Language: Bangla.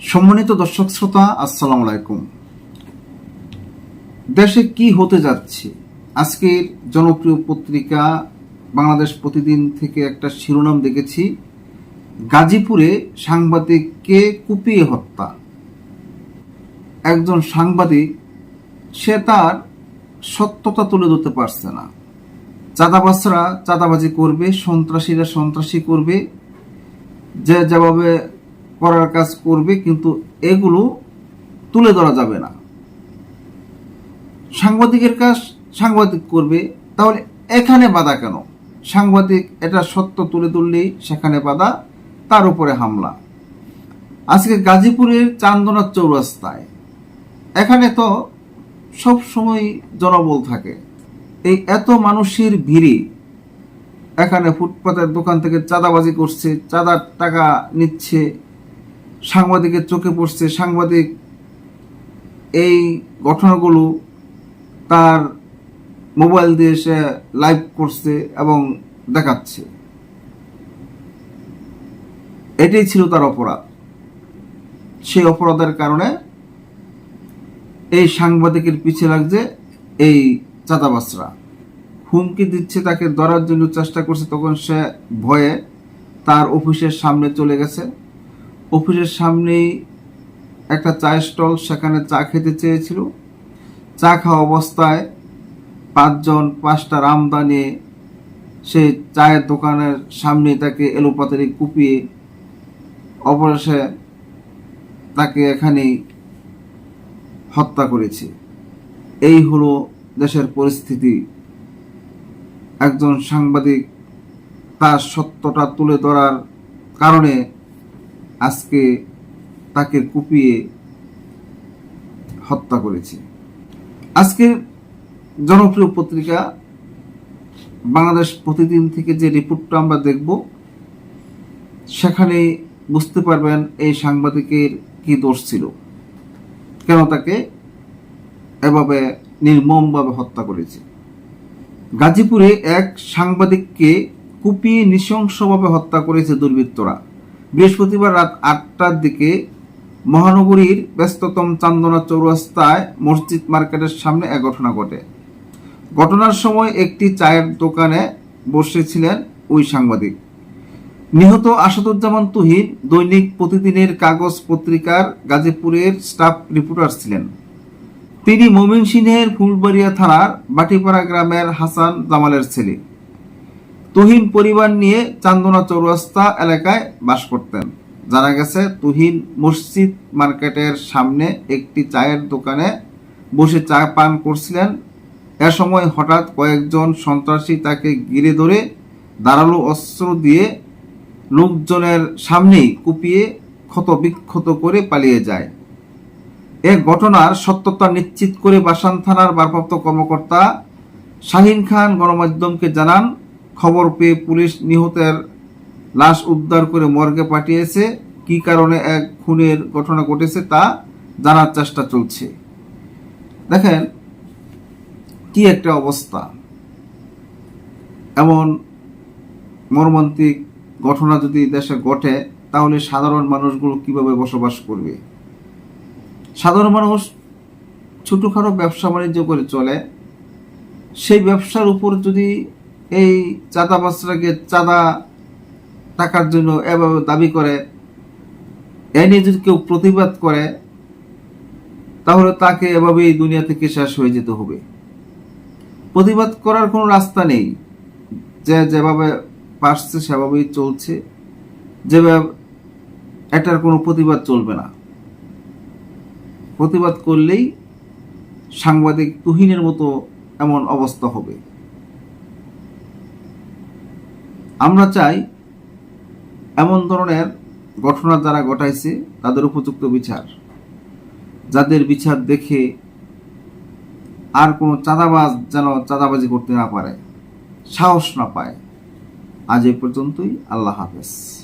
সম্মানিত দর্শক শ্রোতা, আসসালামু আলাইকুম। দেশে কি হতে যাচ্ছে? আজকের জনপ্রিয় পত্রিকা বাংলাদেশ প্রতিদিন থেকে একটা শিরোনাম দেখেছি। গাজীপুরে সাংবাদিককে কুপিয়ে হত্যা? একজন সাংবাদিক, সে তার সত্যতা তুলে ধরতে পারছে না। চাঁদাবাসরা চাঁদাবাজি করবে, সন্ত্রাসীরা সন্ত্রাসী করবে। যে যেভাবে করার কাজ করবে, কিন্তু এগুলো তুলে ধরা যাবে না। সাংবাদিকের কাজ সাংবাদিক করবে, তাহলে এখানে বাধা কেন? সাংবাদিক এটা সত্য তুলে ধরলেই সেখানে বাধা, তার উপরে হামলা। আজকে গাজীপুরের চান্দনা চৌরাস্তায়, এখানে তো সব সময় জনবল থাকে। এই এত মানুষের ভিড়ে এখানে ফুটপাতের দোকান থেকে চাঁদাবাজি করছে, চাঁদার টাকা নিচ্ছে সাংবাদিকের চোখে পড়ছে, সাংবাদিক এই ঘটনাগুলো তার মোবাইল দিয়ে সে লাইভ করছে এবং দেখাচ্ছে। এটাই ছিল তার অপরাধ। সেই অপরাধের কারণে এই সাংবাদিকের পিছে লাগছে এই চাঁদাবাসরা হুমকি দিচ্ছে তাকে ধরার জন্য চেষ্টা করছে, তখন সে ভয়ে তার অফিসের সামনে চলে গেছে। অফিসের সামনেই একটা চায়ের স্টল, সেখানে চা খেতে চেয়েছিল। চা খাওয়া অবস্থায় পাঁচজন পাঁচটা রামদা নিয়ে সেই চায়ের দোকানের সামনে তাকে এলোপাতারি কুপিয়ে অবশেষে তাকে এখানেই হত্যা করেছে। এই হলো দেশের পরিস্থিতি। একজন সাংবাদিক তার সত্যটা তুলে ধরার কারণে আজকে তাকে কুপিয়ে হত্যা করেছে। আজকের জনপ্রিয় পত্রিকা বাংলাদেশ প্রতিদিন থেকে যে রিপোর্টটা আমরা দেখব, সেখানে বুঝতে পারবেন এই সাংবাদিকের কি দোষ ছিল। কেন তাকে এভাবে নির্মমভাবে হত্যা করেছে। গাজীপুরে এক সাংবাদিককে কুপিয়ে নৃশংসভাবে হত্যা করেছে দুর্বৃত্তরা। বৃহস্পতিবার রাত আটটার দিকে মহানগরীর ব্যস্ততম চান্দনা চৌরাস্তায় মসজিদ মার্কেটের সামনে এক ঘটনা ঘটে। ঘটনার সময় একটি চায়ের দোকানে বসেছিলেন ওই সাংবাদিক। নিহত আসাদুজ্জামান তুহিন দৈনিক প্রতিদিনের কাগজ পত্রিকার গাজীপুরের স্টাফ রিপোর্টার ছিলেন। তিনি ময়মনসিংহের ফুলবাড়িয়া থানার বাটিপাড়া গ্রামের হাসান জামালের ছেলে। তুহিন পরিবার নিয়ে চান্দনা চৌরাস্তা এলাকায় বাস করতেন। জানা গেছে, তুহিন মসজিদ মার্কেটের সামনে একটি চায়ের দোকানে বসে চা পান করছিলেন। এ সময় হঠাৎ কয়েকজন সন্ত্রাসী তাকে ঘিরে ধরে ধারালো অস্ত্র দিয়ে লোকজনের সামনেই কুপিয়ে ক্ষত বিক্ষত করে পালিয়ে যায়। এ ঘটনার সত্যতা নিশ্চিত করে বাসান থানার ভারপ্রাপ্ত কর্মকর্তা শাহিন খান গণমাধ্যমকে জানান খবর পেয়ে পুলিশ নিহতের লাশ উদ্ধার করে মর্গে পাঠিয়েছে। কি কারণে এক খুনের ঘটনা ঘটেছে তা জানার চেষ্টা চলছে। দেখেন, কি একটা অবস্থা। এমন মর্মান্তিক ঘটনা যদি দেশে ঘটে, তাহলে সাধারণ মানুষগুলো কীভাবে বসবাস করবে? সাধারণ মানুষ ছোটোখাটো ব্যবসা বাণিজ্য করে চলে। সেই ব্যবসার উপর যদি এই চাঁদা চাঁদাবাসরাকে চাঁদা টাকার জন্য এভাবে দাবি করে। এ নিয়ে যদি কেউ প্রতিবাদ করে, তাহলে তাকে এভাবেই দুনিয়া থেকে শেষ হয়ে যেতে হবে। প্রতিবাদ করার কোনো রাস্তা নেই। যে যেভাবে পারছে সেভাবেই চলছে। যেভাবে এটার কোনো প্রতিবাদ চলবে না। প্রতিবাদ করলেই সাংবাদিক তুহিনের মতো এমন অবস্থা হবে। আমরা চাই এমন ধরনের ঘটনা যারা ঘটাইছে তাদের উপযুক্ত বিচার। যাদের বিচার দেখে আর কোনো চাঁদাবাজ যেন চাঁদাবাজি করতে না পারে, সাহস না পায়। আজ এ পর্যন্তই, আল্লাহ হাফেজ।